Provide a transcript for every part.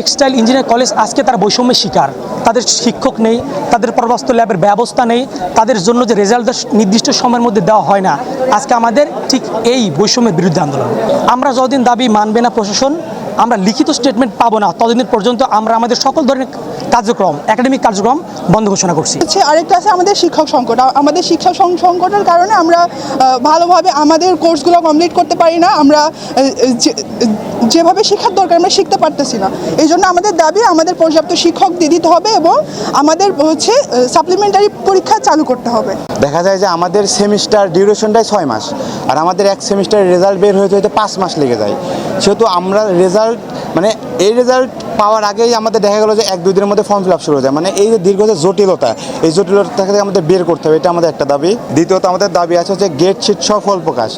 Textile engineering college আজকে তারা বৈষম্যের শিকার। তাদের শিক্ষক নেই, তাদের পরবাস্ত ল্যাবের ব্যবস্থা নেই, তাদের জন্য যে রেজাল্ট নির্দিষ্ট সময়ের মধ্যে দেওয়া হয় না। আজকে আমাদের ঠিক এই বৈষম্যের বিরুদ্ধে আন্দোলন। আমরা যতদিন দাবি মানবে না প্রশাসন আমরা লিখিত স্টেটমেন্ট পাবো না। ততদিন পর্যন্ত আমরা আমাদের সকল ধরনের কার্যক্রম একাডেমিক কার্যক্রম বন্ধ ঘোষণা করছি। হচ্ছে আরেকটা আছে আমাদের শিক্ষক সংকট। আমাদের শিক্ষা সংকটের কারণে আমরা ভালোভাবে আমাদের কোর্সগুলো কমপ্লিট করতে পারি না। আমরা যে- যেভাবে শেখার দরকার আমরা শিখতে পারতেছি না। এই জন্য আমাদের দাবি আমাদের পর্যাপ্ত শিক্ষক দিয়ে দিতে হবে এবং আমাদের হচ্ছে সাপ্লিমেন্টারি পরীক্ষা চালু করতে হবে। দেখা যায় যে আমাদের সেমিস্টার ডিউরেশনটাই ছয় মাস আর আমাদের এক সেমিস্টারের রেজাল্ট বের হইতে হইতে পাঁচ মাস লেগে যায়। সেহেতু আমরা রেজাল্ট মানে এই রেজাল্ট পাওয়ার আগেই আমাদের দেখা গেলো যে এক, দুই দিনের মধ্যে ফর্ম ফিল আপ শুরু হয়ে যায়। মানে এই যে দীর্ঘ যে জটিলতা, এই জটিলতা থেকে আমাদের বের করতে হবে, এটা আমাদের একটা দাবি। দ্বিতীয়ত আমাদের দাবি আছে হচ্ছে গেট শিট সহ ফল প্রকাশ।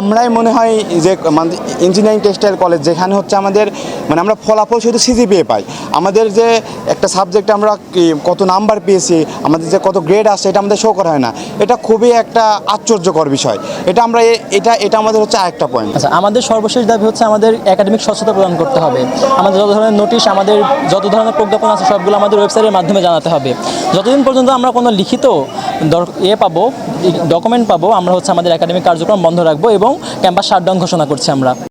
আমরাই মনে হয় যে মানে ইঞ্জিনিয়ারিং টেক্সটাইল কলেজ যেখানে হচ্ছে আমাদের মানে আমরা ফলাফল শুধু সিজিপিএ পাই। আমাদের যে একটা সাবজেক্টে আমরা কত নাম্বার পেয়েছি, আমাদের যে কত গ্রেড আসছে এটা আমাদের শো করা হয় না। এটা খুবই একটা আশ্চর্যকর বিষয়। এটা আমরা এটা এটা আমাদের হচ্ছে আরেকটা পয়েন্ট আচ্ছা আমাদের সর্বশেষ দাবি হচ্ছে আমাদের একাডেমিক স্বচ্ছতা প্রদান করতে হবে। আমাদের যত ধরনের নোটিশ আমাদের যত ধরনের প্রজ্ঞাপন আছে, সবগুলো আমাদের ওয়েবসাইটের মাধ্যমে জানাতে হবে। যতদিন পর্যন্ত আমরা কোনো লিখিত ইয়ে পাবো ডকুমেন্ট পাবো, আমরা হচ্ছে আমাদের একাডেমিক কার্যক্রম বন্ধ রাখব এবং ক্যাম্পাস শাটডাউন ঘোষণা করছি আমরা।